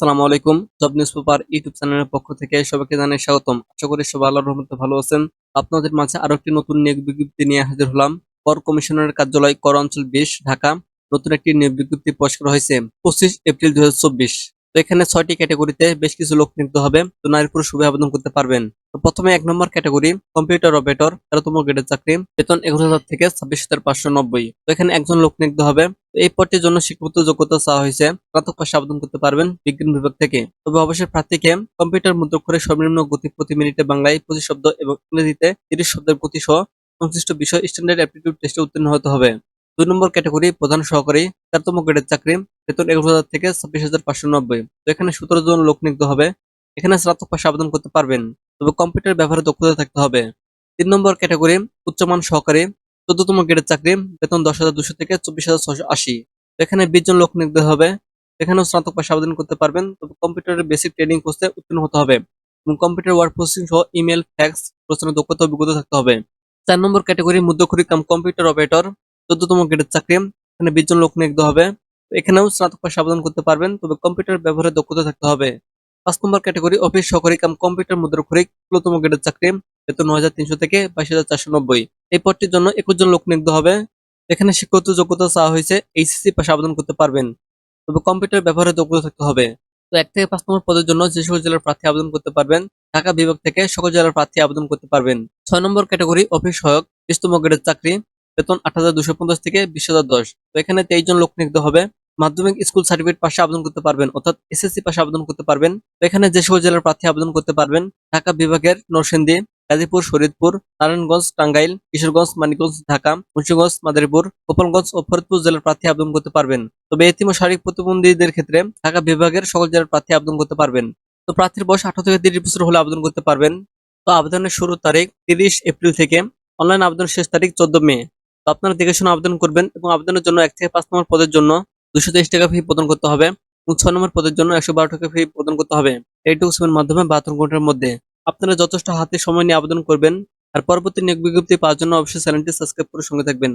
আসসালামু আলাইকুম। Job news paper YouTube চ্যানেলের পক্ষ থেকে সবাইকে জানাই স্বাগতম। আশা করি সবাই আল্লাহর রহমতে ভালো আছেন। আপনাদের মাঝে আরও একটি নতুন নিয়োগ বিজ্ঞপ্তি নিয়ে হাজির হলাম। কর কমিশনারের কার্যালয় কর অঞ্চল বিশ, ঢাকা। নতুন একটি নিয়োগ বিজ্ঞপ্তি প্রকাশ করা হয়েছে পঁচিশ এপ্রিল দুই তো এখানে ছয়টি ক্যাটাগরিতে বেশ কিছু লোক নিয়োগ হবে। তো নারী পুরুষ সবাই আবেদন করতে পারবেন। তো প্রথমে এক নম্বর ক্যাটাগরি, কম্পিউটার অপারেটর, তেরোতম গ্রেডের চাকরি, বেতন এগারো হাজার থেকে ছাব্বিশ হাজার পাঁচশো নব্বই। তো এখানে একজন লোক নিয়োগ হবে। এই পদটির জন্য শিক্ষাগত যোগ্যতা চাওয়া হয়েছে। স্নাতক পাশে আবেদন করতে পারবেন বিজ্ঞান বিভাগ থেকে। তবে অবশ্যই প্রার্থীকে কম্পিউটার মুদ্রক্ষরে সর্বনিম্ন গতি প্রতি মিনিটে বাংলায় পঁচিশ শব্দ এবং ইংরেজিতে তিরিশ শব্দের প্রতি সহ সংশ্লিষ্ট বিষয় স্ট্যান্ডার্ড অ্যাপটিটিউড টেস্টে উত্তীর্ণ হতে হবে। দুই নম্বর ক্যাটাগরি প্রধান সহকারী তেরোতম গ্রেডের চাকরি, বেতন এগারো হাজার থেকে ছাব্বিশ হাজার পাঁচশো নব্বই। তো এখানে সতেরো জন লোক নিয়োগ হবে। এখানে স্নাতক পাশে আবেদন করতে পারবেন। তবে কম্পিউটার ব্যবহারে দক্ষতা থাকতে হবে। তিন নম্বর ক্যাটাগরি, উচ্চমান সহকারী চোদ্দতম গ্রেডের চাকরি, বেতন দশ হাজার দুশো থেকে চব্বিশ হাজার ছশো আশি। এখানে বিশ জন লোক নিয়োগ হবে। এখানেও স্নাতক পাশে আবেদন করতে পারবেন। তবে কম্পিউটারের বেসিক ট্রেনিং কোর্সে উত্তীর্ণ হতে হবে এবং কম্পিউটার ওয়ার্ড প্রসেসিং সহ ইমেল, ফ্যাক্স, প্রশ্নের দক্ষতা অভিজ্ঞতা থাকতে হবে। চার নম্বর ক্যাটাগরি মধ্যখুরি কাম কম্পিউটার অপারেটর চোদ্দতম গ্রেডের চাকরি, এখানে বিশ জন লোক নিয়োগ হবে। এখানেও স্নাতক পাশে আবেদন করতে পারবেন, তবে কম্পিউটার ব্যবহারে দক্ষতা থাকতে হবে। পাঁচ নম্বর ক্যাটাগরি অফিস সহকারী কাম কম্পিউটার মুদ্রাক্ষরিক ষোলোতম গ্রেডের চাকরি, বেতন নয় হাজার তিনশো থেকে বাইশ হাজার চারশো নব্বই। এই পদটির জন্য একুশ জন লোক নিয়োগ হবে। এখানে শিক্ষাগত যোগ্যতা চাওয়া হয়েছে এইচএসসি পাশে আবেদন করতে পারবেন। তবে কম্পিউটার ব্যবহারে দক্ষতা থাকতে হবে। তো এক থেকে পাঁচ নম্বর পদের জন্য যে সকল জেলার প্রার্থী আবেদন করতে পারবেন, ঢাকা বিভাগ থেকে সকল জেলার প্রার্থী আবেদন করতে পারবেন। ছয় নম্বর ক্যাটাগরি অফিস সহায়ক বিশতম গ্রেডের চাকরি, বেতন আট হাজার দুশো পঞ্চাশ থেকে বিশ হাজার দশ। তো এখানে তেইশ জন লোক নিয়োগ হবে। মাধ্যমিক স্কুল সার্টিফিকেট পাশে আবেদন করতে পারবেন, অর্থাৎ এসএসসি পাশে আবেদন করতে পারবেন। এখানে যে সকল জেলার প্রার্থী আবেদন করতে পারবেন, ঢাকা বিভাগের নরসিংদী গাজীপুর ফরিদপুর নারায়ণগঞ্জ, টাঙ্গাইল, কিশোরগঞ্জ, মানিকগঞ্জ, ঢাকা, মুন্সিগঞ্জ, মাদারীপুর, গোপালগঞ্জ ও ফরিদপুর জেলার প্রার্থী আবেদন করতে পারবেন। তবে এতিম ও শারীরিক প্রতিবন্ধীদের ক্ষেত্রে ঢাকা বিভাগের সকল জেলার প্রার্থী আবেদন করতে পারবেন। তো প্রার্থীর বয়স আঠারো থেকে তিরিশ বছর হলে আবেদন করতে পারবেন। তো আবেদনের শুরু তারিখ তিরিশ এপ্রিল থেকে অনলাইন আবেদনের শেষ তারিখ চোদ্দ মে। তো আপনারা দেখে শুনে আবেদন করবেন এবং আবেদনের জন্য এক থেকে পাঁচ নম্বর পদের জন্য দুশো তেইশ টাকা ফি প্রদান করতে হবে এবং ছয় নম্বর পদের জন্য একশো বারো টাকা ফি প্রদান করতে হবে। এইটুকু মাধ্যমে বাহাত্তর ঘণ্টার মধ্যে। আপনারা যথেষ্ট হাতে সময় নিয়ে আবেদন করবেন আর পরবর্তী নিয়োগ বিজ্ঞপ্তি পাওয়ার জন্য অবশ্যই চ্যানেলটি সাবস্ক্রাইব করে সঙ্গে থাকবেন।